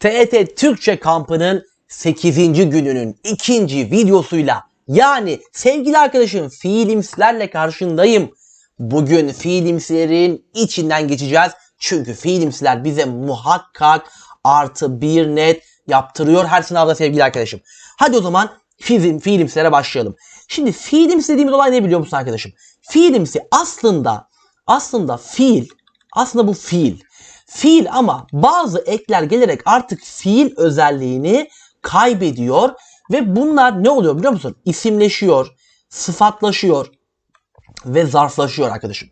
TET Türkçe kampının 8. gününün ikinci videosuyla yani sevgili arkadaşım fiilimslerle karşındayım. Bugün fiilimslerin içinden geçeceğiz. Çünkü fiilimsler bize muhakkak artı bir net yaptırıyor her sınavda sevgili arkadaşım. Hadi o zaman fiilim, fiilimslere başlayalım. Şimdi fiilimsi dediğimiz olay ne biliyor musun arkadaşım? Fiilimsi aslında aslında fiil aslında bu fiil. Fiil ama bazı ekler gelerek artık fiil özelliğini kaybediyor ve bunlar ne oluyor biliyor musun? İsimleşiyor, sıfatlaşıyor ve zarflaşıyor arkadaşım.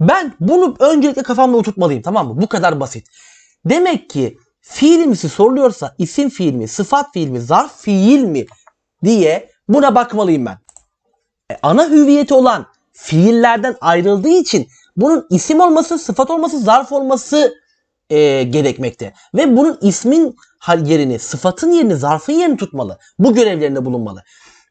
Ben bunu öncelikle kafamda oturtmalıyım tamam mı? Bu kadar basit. Demek ki fiilimsi soruluyorsa isim fiil mi, sıfat fiil mi, zarf fiil mi diye buna bakmalıyım ben. E, ana hüviyeti olan fiillerden ayrıldığı için bunun isim olması, sıfat olması, zarf olması e, gerekmekte. Ve bunun ismin yerini, sıfatın yerini, zarfın yerini tutmalı. Bu görevlerinde bulunmalı.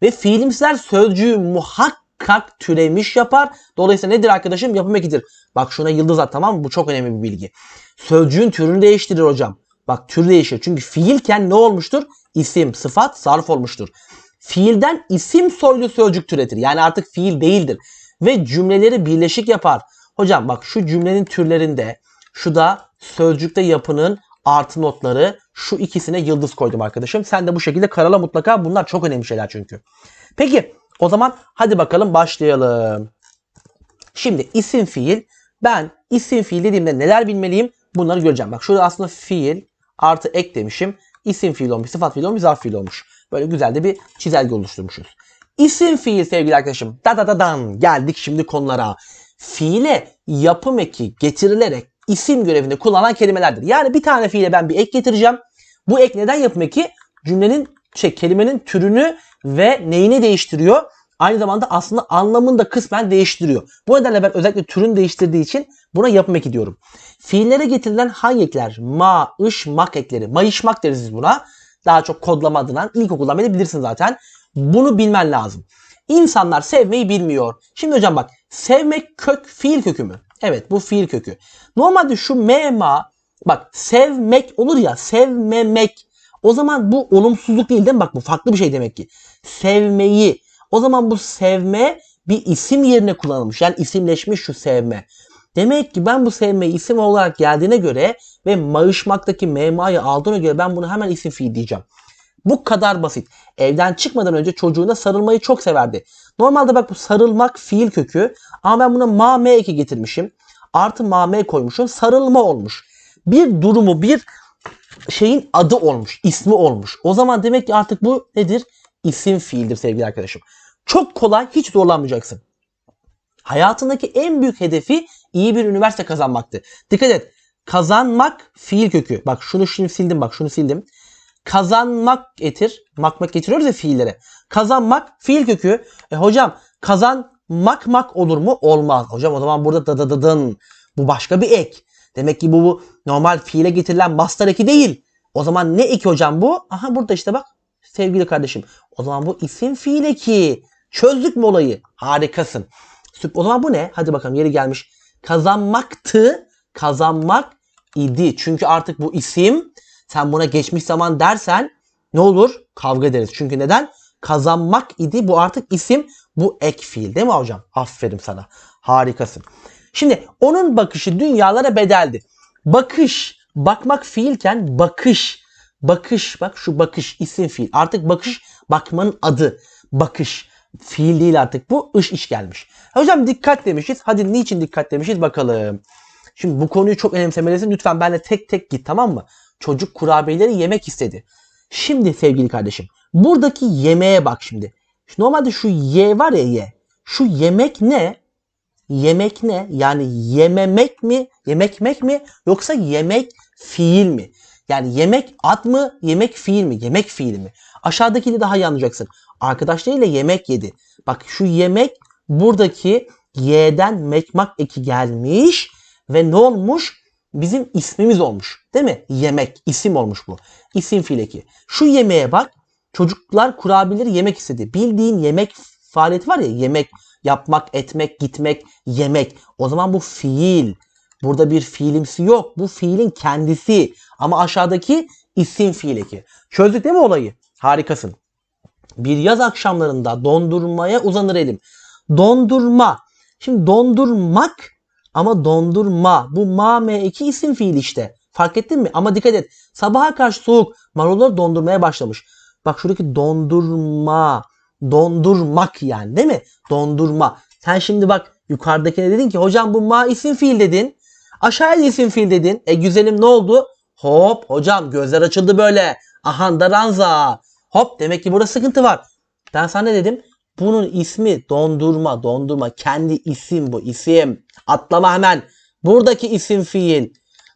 Ve fiilimsler sözcüğü muhakkak türemiş yapar. Dolayısıyla nedir arkadaşım? Yapım ekidir. Bak şuna yıldız at tamam mı? Bu çok önemli bir bilgi. Sözcüğün türünü değiştirir hocam. Bak tür değişir. Çünkü fiilken ne olmuştur? İsim, sıfat, zarf olmuştur. Fiilden isim soylu sözcük türetir. Yani artık fiil değildir. Ve cümleleri birleşik yapar. Hocam bak şu cümlenin türlerinde şu da sözcükte yapının artı notları şu ikisine yıldız koydum arkadaşım. Sen de bu şekilde karala mutlaka bunlar çok önemli şeyler çünkü. Peki o zaman hadi bakalım başlayalım. Şimdi isim fiil ben isim fiil dediğimde neler bilmeliyim bunları göreceğim. Bak şurada aslında fiil artı ek demişim. İsim fiil olmuş, sıfat fiil olmuş, zarf fiil olmuş. Böyle güzel de bir çizelge oluşturmuşuz. İsim fiil sevgili arkadaşım. Da da da dan geldik şimdi konulara. Fiile yapım eki getirilerek isim görevinde kullanılan kelimelerdir. Yani bir tane fiile ben bir ek getireceğim. Bu ek neden yapım eki? Cümlenin şey kelimenin türünü ve neyini değiştiriyor? Aynı zamanda aslında anlamını da kısmen değiştiriyor. Bu nedenle ben özellikle türünü değiştirdiği için buna yapım eki diyorum. Fiillere getirilen hangi ekler? Ma, ış, mak ekleri. Mayışmak deriz biz buna. Daha çok kodlama adına ilkokuldan beri bilirsin zaten. Bunu bilmen lazım. İnsanlar sevmeyi bilmiyor. Şimdi hocam bak sevmek kök fiil kökü mü? Evet bu fiil kökü. Normalde şu mema bak sevmek olur ya sevmemek. O zaman bu olumsuzluk değil değil mi? Bak bu farklı bir şey demek ki. Sevmeyi. O zaman bu sevme bir isim yerine kullanılmış. Yani isimleşmiş şu sevme. Demek ki ben bu sevmeyi isim olarak geldiğine göre ve mayışmaktaki memayı aldığına göre ben bunu hemen isim fiil diyeceğim. Bu kadar basit. Evden çıkmadan önce çocuğuna sarılmayı çok severdi. Normalde bak bu sarılmak fiil kökü ama ben buna ma me eki getirmişim. Artı ma me koymuşum. Sarılma olmuş. Bir durumu bir şeyin adı olmuş. ismi olmuş. O zaman demek ki artık bu nedir? İsim fiildir sevgili arkadaşım. Çok kolay hiç zorlanmayacaksın. Hayatındaki en büyük hedefi iyi bir üniversite kazanmaktı. Dikkat et. Kazanmak fiil kökü. Bak şunu şimdi sildim bak şunu sildim. Kazanmak getir. Makmak getiriyoruz ya fiillere. Kazanmak fiil kökü. E hocam kazanmak mak olur mu? Olmaz. Hocam o zaman burada dadadadın. Bu başka bir ek. Demek ki bu, bu normal fiile getirilen master eki değil. O zaman ne eki hocam bu? Aha burada işte bak sevgili kardeşim. O zaman bu isim fiil eki. Çözdük mü olayı? Harikasın. O zaman bu ne? Hadi bakalım yeri gelmiş. Kazanmaktı. Kazanmak idi. Çünkü artık bu isim sen buna geçmiş zaman dersen ne olur? Kavga ederiz. Çünkü neden? Kazanmak idi. Bu artık isim. Bu ek fiil değil mi hocam? Aferin sana. Harikasın. Şimdi onun bakışı dünyalara bedeldi. Bakış, bakmak fiilken bakış. Bakış, bak şu bakış isim fiil. Artık bakış bakmanın adı. Bakış. Fiil değil artık bu. ış iş gelmiş. Hocam dikkat demişiz. Hadi niçin dikkat demişiz bakalım. Şimdi bu konuyu çok önemsemelisin. Lütfen benimle tek tek git tamam mı? Çocuk kurabiyeleri yemek istedi. Şimdi sevgili kardeşim. Buradaki yemeğe bak şimdi. Normalde şu ye var ya ye. Şu yemek ne? Yemek ne? Yani yememek mi? Yemekmek mi? Yoksa yemek fiil mi? Yani yemek ad mı? Yemek fiil mi? Yemek fiili mi? Aşağıdakiyle daha iyi anlayacaksın. Arkadaşlarıyla yemek yedi. Bak şu yemek buradaki y'den mekmak eki gelmiş ve ne olmuş? Bizim ismimiz olmuş. Değil mi? Yemek. isim olmuş bu. İsim fiil eki. Şu yemeğe bak. Çocuklar kurabiyeleri yemek istedi. Bildiğin yemek faaliyeti var ya yemek yapmak, etmek, gitmek, yemek. O zaman bu fiil. Burada bir fiilimsi yok. Bu fiilin kendisi. Ama aşağıdaki isim fiil eki. Çözdük değil mi olayı? Harikasın. Bir yaz akşamlarında dondurmaya uzanır elim. Dondurma. Şimdi dondurmak ama dondurma. Bu ma me eki isim fiil işte. Fark ettin mi? Ama dikkat et. Sabaha karşı soğuk. Marullar dondurmaya başlamış. Bak şuradaki dondurma. Dondurmak yani değil mi? Dondurma. Sen şimdi bak yukarıdakine dedin ki hocam bu ma isim fiil dedin. Aşağıya isim fiil dedin. E güzelim ne oldu? Hop hocam gözler açıldı böyle. Ahan da. Hop demek ki burada sıkıntı var. Ben sana ne dedim? Bunun ismi dondurma dondurma. Kendi isim bu isim. Atlama hemen. Buradaki isim fiil.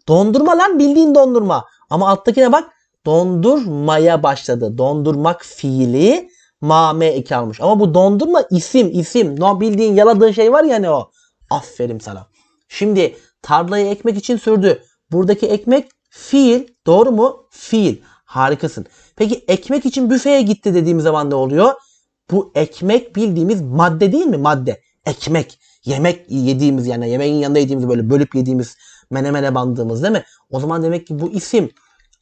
Dondurma lan bildiğin dondurma. Ama alttakine bak dondurmaya başladı. Dondurmak fiili mame eki almış. Ama bu dondurma isim isim. No bildiğin yaladığın şey var ya ne o. Aferin sana. Şimdi tarlayı ekmek için sürdü. Buradaki ekmek fiil. Doğru mu? Fiil. Harikasın. Peki ekmek için büfeye gitti dediğimiz zaman ne oluyor? Bu ekmek bildiğimiz madde değil mi? Madde. Ekmek. Yemek yediğimiz yani yemeğin yanında yediğimiz böyle bölüp yediğimiz menemene bandığımız değil mi? O zaman demek ki bu isim.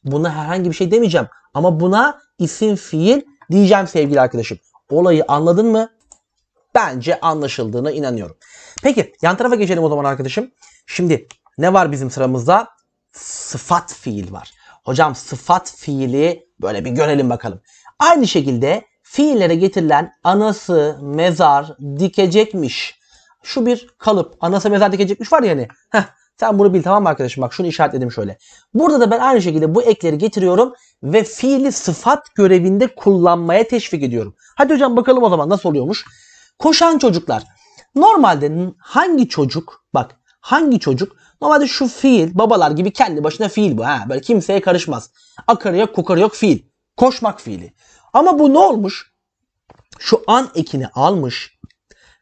Buna herhangi bir şey demeyeceğim. Ama buna isim fiil diyeceğim sevgili arkadaşım. Olayı anladın mı? Bence anlaşıldığına inanıyorum. Peki yan tarafa geçelim o zaman arkadaşım. Şimdi ne var bizim sıramızda? Sıfat fiil var. Hocam sıfat fiili böyle bir görelim bakalım. Aynı şekilde fiillere getirilen anası mezar dikecekmiş. Şu bir kalıp. Anası mezar dikecekmiş var ya hani. Heh, sen bunu bil tamam mı arkadaşım? Bak şunu işaretledim şöyle. Burada da ben aynı şekilde bu ekleri getiriyorum ve fiili sıfat görevinde kullanmaya teşvik ediyorum. Hadi hocam bakalım o zaman nasıl oluyormuş? Koşan çocuklar. Normalde hangi çocuk bak hangi çocuk normalde şu fiil babalar gibi kendi başına fiil bu. Ha, böyle kimseye karışmaz. Akarı yok kokarı yok fiil. Koşmak fiili. Ama bu ne olmuş? Şu an ekini almış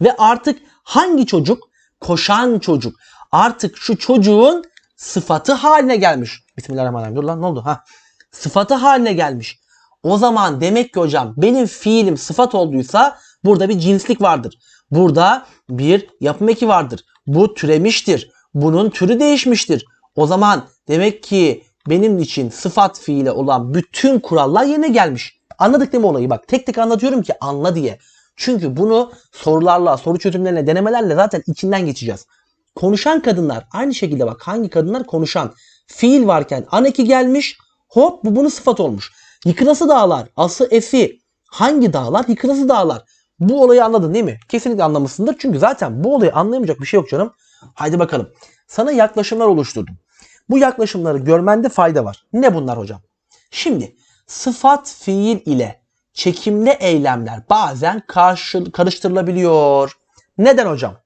ve artık hangi çocuk? Koşan çocuk. Artık şu çocuğun sıfatı haline gelmiş. Bismillahirrahmanirrahim. Dur lan ne oldu? Ha. Sıfatı haline gelmiş. O zaman demek ki hocam benim fiilim sıfat olduysa burada bir cinslik vardır. Burada bir yapım eki vardır. Bu türemiştir. Bunun türü değişmiştir. O zaman demek ki benim için sıfat fiile olan bütün kurallar yerine gelmiş. Anladık değil mi olayı? Bak tek tek anlatıyorum ki anla diye. Çünkü bunu sorularla, soru çözümlerine, denemelerle zaten içinden geçeceğiz. Konuşan kadınlar aynı şekilde bak hangi kadınlar konuşan. Fiil varken an eki gelmiş hop bu bunun sıfat olmuş. Yıkılası dağlar, ası esi. Hangi dağlar? Yıkılası dağlar. Bu olayı anladın değil mi? Kesinlikle anlamışsındır. Çünkü zaten bu olayı anlayamayacak bir şey yok canım. Haydi bakalım. Sana yaklaşımlar oluşturdum. Bu yaklaşımları görmende fayda var. Ne bunlar hocam? Şimdi sıfat fiil ile çekimli eylemler bazen karşı, karıştırılabiliyor. Neden hocam?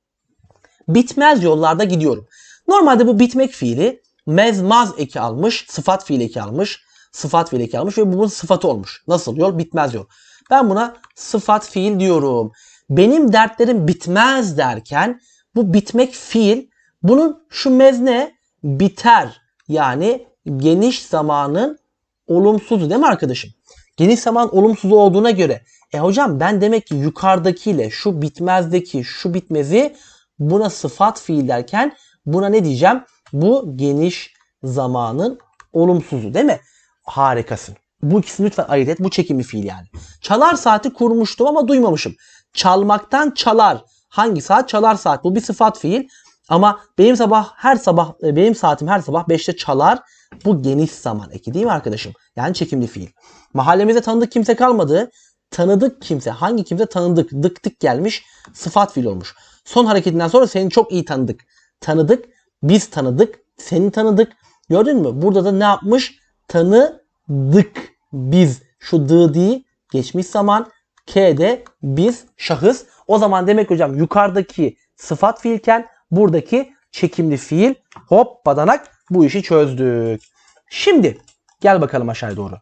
Bitmez yollarda gidiyorum. Normalde bu bitmek fiili mezmaz eki almış, sıfat fiil eki almış, sıfat fiil eki almış ve bu bunun sıfatı olmuş. Nasıl yol? Bitmez yol. Ben buna sıfat fiil diyorum. Benim dertlerim bitmez derken bu bitmek fiil bunun şu mezne biter. Yani geniş zamanın olumsuzu değil mi arkadaşım? Geniş zaman olumsuzu olduğuna göre e hocam ben demek ki yukarıdakiyle şu bitmezdeki şu bitmezi buna sıfat fiil derken buna ne diyeceğim? Bu geniş zamanın olumsuzu değil mi? Harikasın. Bu ikisini lütfen ayırt et. Bu çekimli fiil yani. Çalar saati kurmuştum ama duymamışım. Çalmaktan çalar. Hangi saat? Çalar saat. Bu bir sıfat fiil. Ama benim sabah her sabah e, benim saatim her sabah 5'te çalar. Bu geniş zaman eki değil mi arkadaşım? Yani çekimli fiil. Mahallemizde tanıdık kimse kalmadı. Tanıdık kimse. Hangi kimse tanıdık. Dık tık gelmiş. Sıfat fiil olmuş. Son hareketinden sonra seni çok iyi tanıdık. Tanıdık. Biz tanıdık. Seni tanıdık. Gördün mü? Burada da ne yapmış? Tanıdık. Biz. Şu dı değil. Geçmiş zaman. K de biz şahıs. O zaman demek hocam yukarıdaki sıfat fiilken buradaki çekimli fiil hop badanak bu işi çözdük. Şimdi gel bakalım aşağıya doğru.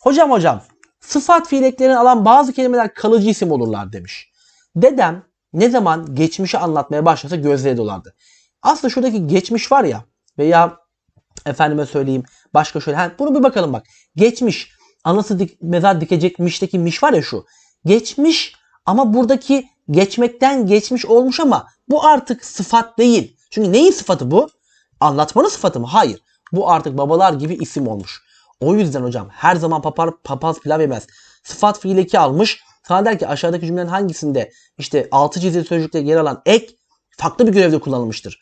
Hocam hocam sıfat fiil eklerini alan bazı kelimeler kalıcı isim olurlar demiş. Dedem ne zaman geçmişi anlatmaya başlasa gözleri dolardı. Aslında şuradaki geçmiş var ya veya efendime söyleyeyim başka şöyle. Ha, bunu bir bakalım bak. Geçmiş. Anası dik, mezar dikecekmişteki miş var ya şu. Geçmiş ama buradaki geçmekten geçmiş olmuş ama bu artık sıfat değil. Çünkü neyin sıfatı bu? Anlatmanın sıfatı mı? Hayır. Bu artık babalar gibi isim olmuş. O yüzden hocam her zaman papar, papaz pilav yemez. Sıfat fiil eki almış. Sana der ki aşağıdaki cümlenin hangisinde işte altı çizili sözcükte yer alan ek farklı bir görevde kullanılmıştır.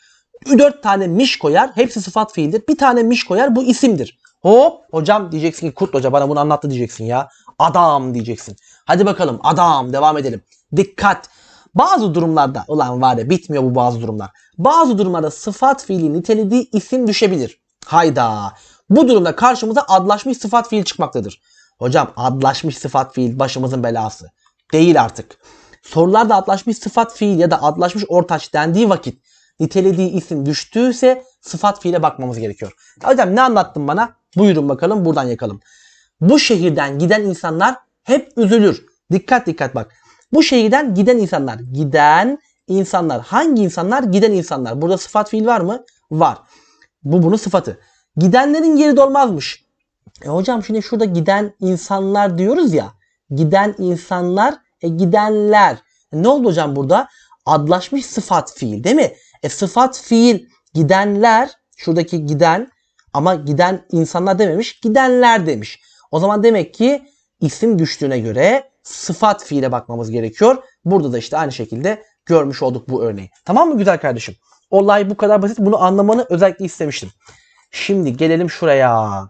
4 tane miş koyar. Hepsi sıfat fiildir. Bir tane miş koyar. Bu isimdir. Hop hocam diyeceksin ki Kurt Hoca bana bunu anlattı diyeceksin ya. Adam diyeceksin. Hadi bakalım adam devam edelim. Dikkat. Bazı durumlarda ulan var ya bitmiyor bu bazı durumlar. Bazı durumlarda sıfat fiili nitelediği isim düşebilir. Hayda. Bu durumda karşımıza adlaşmış sıfat fiil çıkmaktadır. Hocam adlaşmış sıfat fiil başımızın belası. Değil artık. Sorularda adlaşmış sıfat fiil ya da adlaşmış ortaç dendiği vakit nitelediği isim düştüyse sıfat fiile bakmamız gerekiyor. Hocam ne anlattın bana? Buyurun bakalım buradan yakalım. Bu şehirden giden insanlar hep üzülür. Dikkat dikkat bak. Bu şehirden giden insanlar. Giden insanlar. Hangi insanlar? Giden insanlar. Burada sıfat fiil var mı? Var. Bu bunun sıfatı. Gidenlerin yeri dolmazmış. E hocam şimdi şurada giden insanlar diyoruz ya. Giden insanlar, e gidenler. E ne oldu hocam burada? Adlaşmış sıfat fiil değil mi? E sıfat fiil gidenler, şuradaki giden ama giden insanlar dememiş, gidenler demiş. O zaman demek ki isim düştüğüne göre sıfat fiile bakmamız gerekiyor. Burada da işte aynı şekilde görmüş olduk bu örneği. Tamam mı güzel kardeşim? Olay bu kadar basit. Bunu anlamanı özellikle istemiştim. Şimdi gelelim şuraya.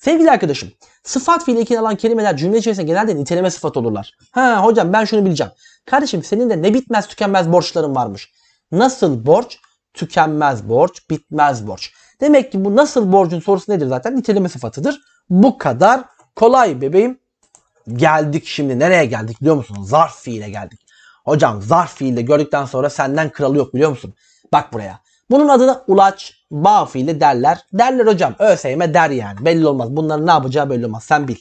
Sevgili arkadaşım, sıfat fiili ekini alan kelimeler cümle içerisinde genelde niteleme sıfat olurlar. Ha hocam ben şunu bileceğim. Kardeşim senin de ne bitmez tükenmez borçların varmış. Nasıl borç? Tükenmez borç, bitmez borç. Demek ki bu nasıl borcun sorusu nedir zaten? Niteleme sıfatıdır. Bu kadar kolay bebeğim. Geldik şimdi nereye geldik biliyor musun? Zarf fiile geldik. Hocam zarf fiilde gördükten sonra senden kralı yok biliyor musun? Bak buraya. Bunun adına ulaç, bağ fiili derler. Derler hocam. ÖSYM der yani. Belli olmaz. Bunların ne yapacağı belli olmaz. Sen bil.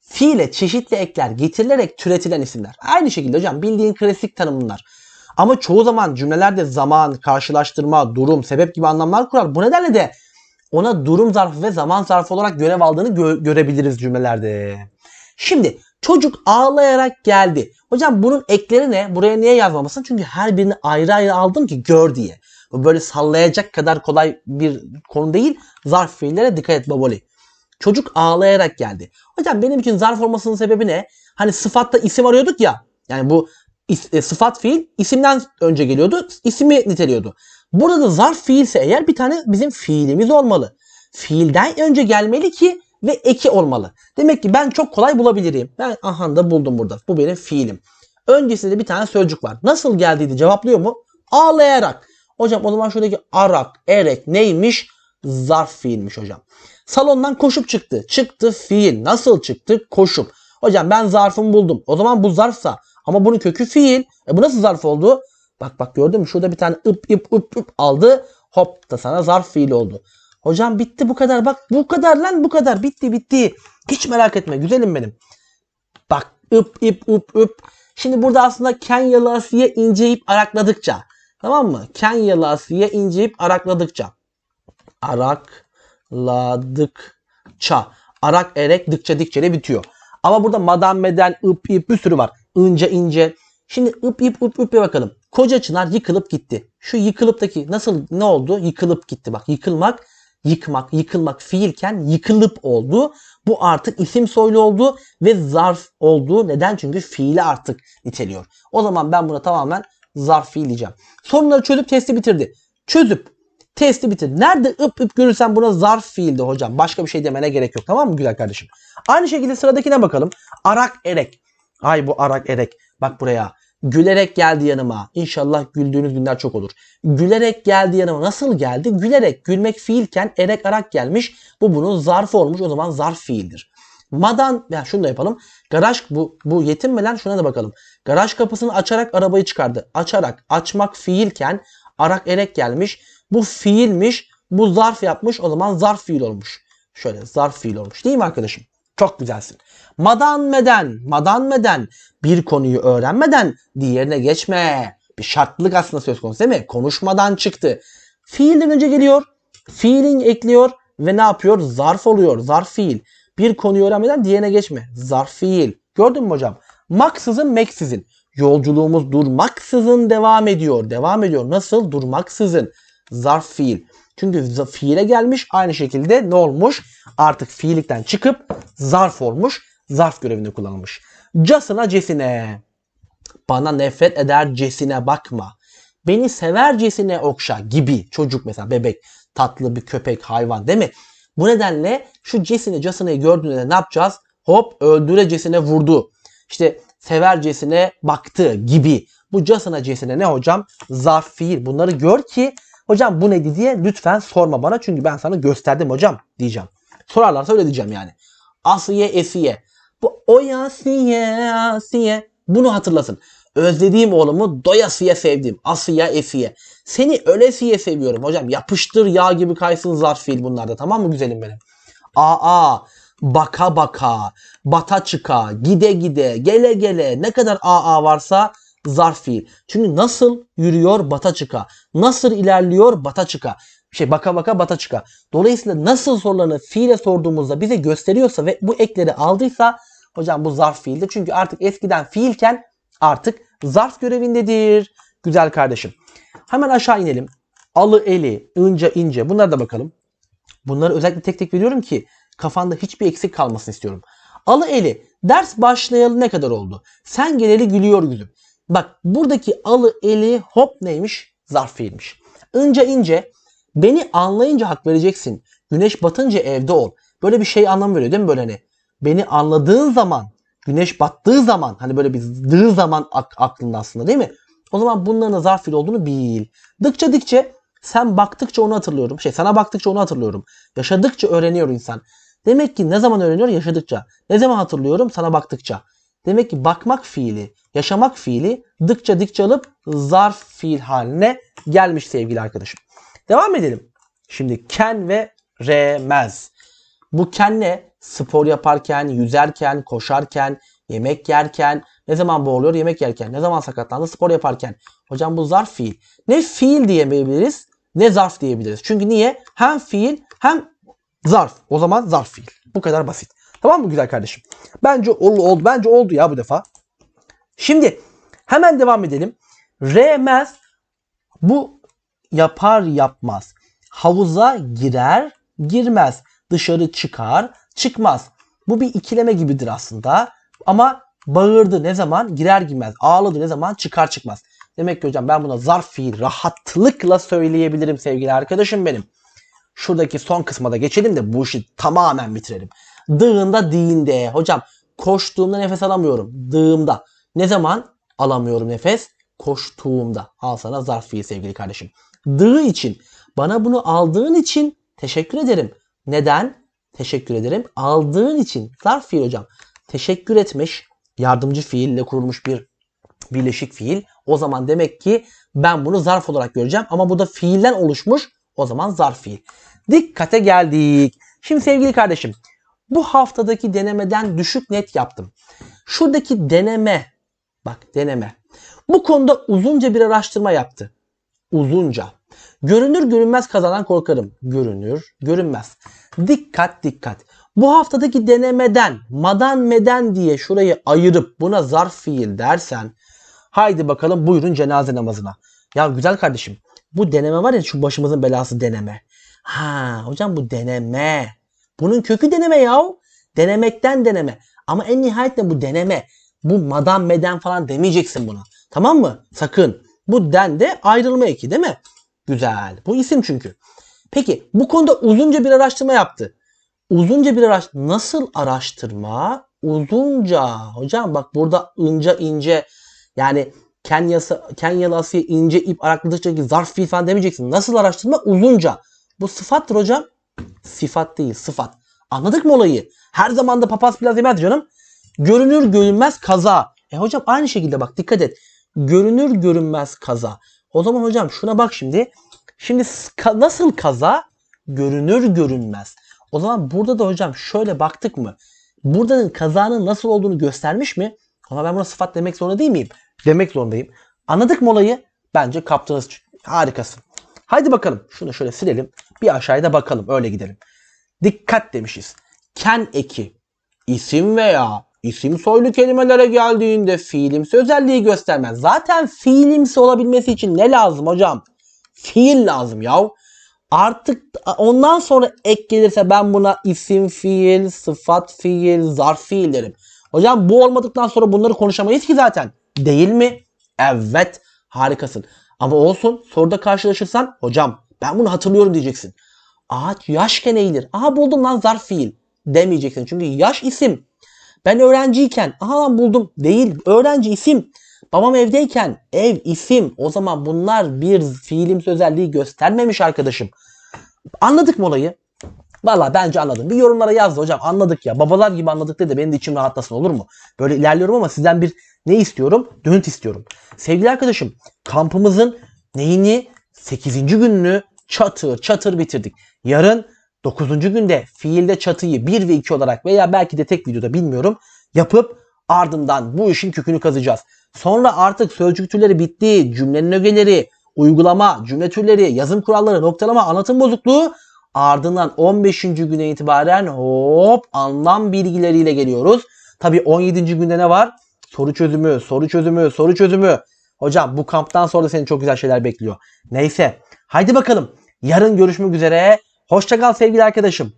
Fiile çeşitli ekler getirilerek türetilen isimler. Aynı şekilde hocam bildiğin klasik tanımlar. Ama çoğu zaman cümlelerde zaman, karşılaştırma, durum, sebep gibi anlamlar kurar. Bu nedenle de ona durum zarfı ve zaman zarfı olarak görev aldığını gö- görebiliriz cümlelerde. Şimdi çocuk ağlayarak geldi. Hocam bunun ekleri ne? Buraya niye yazmamışsın? Çünkü her birini ayrı ayrı aldım ki gör diye. Bu böyle sallayacak kadar kolay bir konu değil. Zarf fiillere dikkat et baboli. Çocuk ağlayarak geldi. Hocam benim için zarf olmasının sebebi ne? Hani sıfatta isim arıyorduk ya. Yani bu e, sıfat fiil isimden önce geliyordu. ismi niteliyordu. Burada da zarf fiilse eğer bir tane bizim fiilimiz olmalı. Fiilden önce gelmeli ki ve eki olmalı. Demek ki ben çok kolay bulabilirim. Ben aha da buldum burada. Bu benim fiilim. Öncesinde bir tane sözcük var. Nasıl geldiydi cevaplıyor mu? Ağlayarak. Hocam o zaman şuradaki arak, erek neymiş? Zarf fiilmiş hocam. Salondan koşup çıktı. Çıktı fiil. Nasıl çıktı? Koşup. Hocam ben zarfımı buldum. O zaman bu zarfsa ama bunun kökü fiil. E bu nasıl zarf oldu? Bak bak gördün mü? Şurada bir tane ıp ıp ıp ıp aldı. Hop da sana zarf fiil oldu. Hocam bitti bu kadar bak. Bu kadar lan bu kadar. Bitti bitti. Hiç merak etme güzelim benim. Bak ıp ıp ıp ıp. Şimdi burada aslında Kenyalı Asiye inceyip arakladıkça. Tamam mı? Kenyalı Asiye inceyip arakladıkça. Arakladıkça. Arak erek dıkça dikçe bitiyor. Ama burada madam meden ıp ip bir sürü var. Ince ince. Şimdi ıp ip ıp ıp bakalım. Koca çınar yıkılıp gitti. Şu yıkılıptaki nasıl ne oldu? Yıkılıp gitti. Bak yıkılmak, yıkmak, yıkılmak fiilken yıkılıp oldu. Bu artık isim soylu oldu ve zarf oldu. Neden? Çünkü fiili artık niteliyor. O zaman ben buna tamamen zarf fiil diyeceğim. Sorunları çözüp testi bitirdi. Çözüp testi bitir. Nerede ıp ıp görürsen buna zarf fiildi hocam. Başka bir şey demene gerek yok. Tamam mı güzel kardeşim? Aynı şekilde sıradakine bakalım. Arak erek. Ay bu arak erek. Bak buraya. Gülerek geldi yanıma. İnşallah güldüğünüz günler çok olur. Gülerek geldi yanıma. Nasıl geldi? Gülerek. Gülmek fiilken erek arak gelmiş. Bu bunun zarfı olmuş. O zaman zarf fiildir. Madan, ya şunu da yapalım. Garaj bu, bu yetinmeden şuna da bakalım. Garaj kapısını açarak arabayı çıkardı. Açarak, açmak fiilken arak erek gelmiş. Bu fiilmiş. Bu zarf yapmış. O zaman zarf fiil olmuş. Şöyle zarf fiil olmuş. Değil mi arkadaşım? Çok güzelsin. Madan meden, madan meden bir konuyu öğrenmeden diğerine geçme. Bir şartlılık aslında söz konusu değil mi? Konuşmadan çıktı. Fiilden önce geliyor. Fiilin ekliyor ve ne yapıyor? Zarf oluyor. Zarf fiil. Bir konuyu öğrenmeden diğerine geçme. Zarf fiil. Gördün mü hocam? Maksızın meksizin. Yolculuğumuz durmaksızın devam ediyor. Devam ediyor. Nasıl? Durmaksızın. Zarf fiil. Çünkü fiile gelmiş aynı şekilde ne olmuş? Artık fiilikten çıkıp zarf olmuş. Zarf görevinde kullanılmış. Casına cesine. Bana nefret edercesine bakma. Beni severcesine okşa gibi. Çocuk mesela bebek, tatlı bir köpek, hayvan değil mi? Bu nedenle şu cesine casınayı gördüğünde ne yapacağız? Hop öldürecesine vurdu. İşte severcesine baktı gibi. Bu casına cesine ne hocam? Zarf fiil. Bunları gör ki hocam bu neydi diye lütfen sorma bana. Çünkü ben sana gösterdim hocam diyeceğim. Sorarlarsa öyle diyeceğim yani. Asiye esiye. Bu oyasiye asiye. Bunu hatırlasın. Özlediğim oğlumu doyasıya sevdim. Asıya esiye. Seni ölesiye seviyorum hocam. Yapıştır yağ gibi kaysın zarf fiil bunlarda tamam mı güzelim benim? Aa, baka baka, bata çıka, gide gide, gele gele ne kadar aa varsa zarf fiil. Çünkü nasıl yürüyor bata çıka, nasıl ilerliyor bata çıka. Şey baka baka bata çıka. Dolayısıyla nasıl sorularını fiile sorduğumuzda bize gösteriyorsa ve bu ekleri aldıysa hocam bu zarf fiildir. Çünkü artık eskiden fiilken artık zarf görevindedir. Güzel kardeşim. Hemen aşağı inelim. Alı eli, ince ince bunlara da bakalım. Bunları özellikle tek tek veriyorum ki kafanda hiçbir eksik kalmasını istiyorum. Alı eli ders başlayalı ne kadar oldu? Sen geleli gülüyor yüzüm. Bak buradaki alı eli hop neymiş? Zarf fiilmiş. Ince ince beni anlayınca hak vereceksin. Güneş batınca evde ol. Böyle bir şey anlam veriyor değil mi böyle hani? Beni anladığın zaman, güneş battığı zaman hani böyle bir dığı zaman ak- aklında aslında değil mi? O zaman bunların zarf fiil olduğunu bil. Dıkça dikçe sen baktıkça onu hatırlıyorum. Şey sana baktıkça onu hatırlıyorum. Yaşadıkça öğreniyor insan. Demek ki ne zaman öğreniyor? Yaşadıkça. Ne zaman hatırlıyorum? Sana baktıkça. Demek ki bakmak fiili, yaşamak fiili dıkça dikçe alıp zarf fiil haline gelmiş sevgili arkadaşım. Devam edelim. Şimdi ken ve remez. Bu ken ne? Spor yaparken, yüzerken, koşarken, yemek yerken, ne zaman boğuluyor? Yemek yerken. Ne zaman sakatlandı? Spor yaparken. Hocam bu zarf fiil. Ne fiil diyebiliriz ne zarf diyebiliriz. Çünkü niye? Hem fiil hem zarf. O zaman zarf fiil. Bu kadar basit. Tamam mı güzel kardeşim? Bence oldu, oldu. Bence oldu ya bu defa. Şimdi hemen devam edelim. Remez bu yapar yapmaz. Havuza girer girmez. Dışarı çıkar çıkmaz. Bu bir ikileme gibidir aslında. Ama bağırdı ne zaman? Girer girmez. Ağladı ne zaman? Çıkar çıkmaz. Demek ki hocam ben buna zarf fiil rahatlıkla söyleyebilirim sevgili arkadaşım benim. Şuradaki son kısma da geçelim de bu işi tamamen bitirelim. Dığında değinde. Hocam koştuğumda nefes alamıyorum. Dığımda. Ne zaman alamıyorum nefes? Koştuğumda. Al sana zarf fiil sevgili kardeşim. Dığı için. Bana bunu aldığın için teşekkür ederim. Neden? Teşekkür ederim. Aldığın için. Zarf fiil hocam. Teşekkür etmiş. Yardımcı fiille kurulmuş bir birleşik fiil. O zaman demek ki ben bunu zarf olarak göreceğim. Ama bu da fiilden oluşmuş. O zaman zarf fiil. Dikkate geldik. Şimdi sevgili kardeşim bu haftadaki denemeden düşük net yaptım. Şuradaki deneme bak deneme. Bu konuda uzunca bir araştırma yaptı. Uzunca. Görünür görünmez kazanan korkarım. Görünür görünmez. Dikkat dikkat. Bu haftadaki denemeden madan meden diye şurayı ayırıp buna zarf fiil dersen haydi bakalım buyurun cenaze namazına. Ya güzel kardeşim bu deneme var ya şu başımızın belası deneme. Ha hocam bu deneme. Bunun kökü deneme yahu. Denemekten deneme. Ama en nihayetinde bu deneme. Bu madan meden falan demeyeceksin buna. Tamam mı? Sakın. Bu den de ayrılma eki değil mi? Güzel. Bu isim çünkü. Peki bu konuda uzunca bir araştırma yaptı. Uzunca bir araştırma. Nasıl araştırma? Uzunca. Hocam bak burada ince ince yani Kenyası, Kenyalı Asya ince ip arakladıkça ki zarf fiil falan demeyeceksin. Nasıl araştırma? Uzunca. Bu sıfattır hocam. Sıfat değil sıfat. Anladık mı olayı? Her zaman da papaz biraz yemez canım. Görünür görünmez kaza. E hocam aynı şekilde bak dikkat et. Görünür görünmez kaza. O zaman hocam şuna bak şimdi. Şimdi nasıl kaza? Görünür görünmez. O zaman burada da hocam şöyle baktık mı? Buradanın kazanın nasıl olduğunu göstermiş mi? Ama ben buna sıfat demek zorunda değil miyim? Demek zorundayım. Anladık mı olayı? Bence kaptınız. Harikasın. Haydi bakalım. Şunu şöyle silelim. Bir aşağıda bakalım. Öyle gidelim. Dikkat demişiz. Ken eki. isim veya isim soylu kelimelere geldiğinde fiilimsi özelliği göstermez. Zaten fiilimsi olabilmesi için ne lazım hocam? Fiil lazım yav. Artık ondan sonra ek gelirse ben buna isim fiil, sıfat fiil, zarf fiil derim. Hocam bu olmadıktan sonra bunları konuşamayız ki zaten. Değil mi? Evet. Harikasın. Ama olsun soruda karşılaşırsan hocam ben bunu hatırlıyorum diyeceksin. Ağaç yaşken eğilir. Aha buldum lan zarf fiil demeyeceksin. Çünkü yaş isim. Ben öğrenciyken aha buldum. Değil. Öğrenci isim. Babam evdeyken ev isim. O zaman bunlar bir fiilimsi özelliği göstermemiş arkadaşım. Anladık mı olayı? Valla bence anladım. Bir yorumlara yazdı hocam anladık ya. Babalar gibi anladık dedi. Benim de içim rahatlasın olur mu? Böyle ilerliyorum ama sizden bir ne istiyorum? Dönüt istiyorum. Sevgili arkadaşım kampımızın neyini? 8. gününü çatır çatır bitirdik. Yarın 9. günde fiilde çatıyı 1 ve 2 olarak veya belki de tek videoda bilmiyorum yapıp ardından bu işin kökünü kazacağız. Sonra artık sözcük türleri bitti. Cümlenin ögeleri, uygulama, cümle türleri, yazım kuralları, noktalama, anlatım bozukluğu ardından 15. güne itibaren hop anlam bilgileriyle geliyoruz. Tabii 17. günde ne var? Soru çözümü, soru çözümü, soru çözümü. Hocam bu kamptan sonra da seni çok güzel şeyler bekliyor. Neyse. Haydi bakalım. Yarın görüşmek üzere. Hoşçakal sevgili arkadaşım.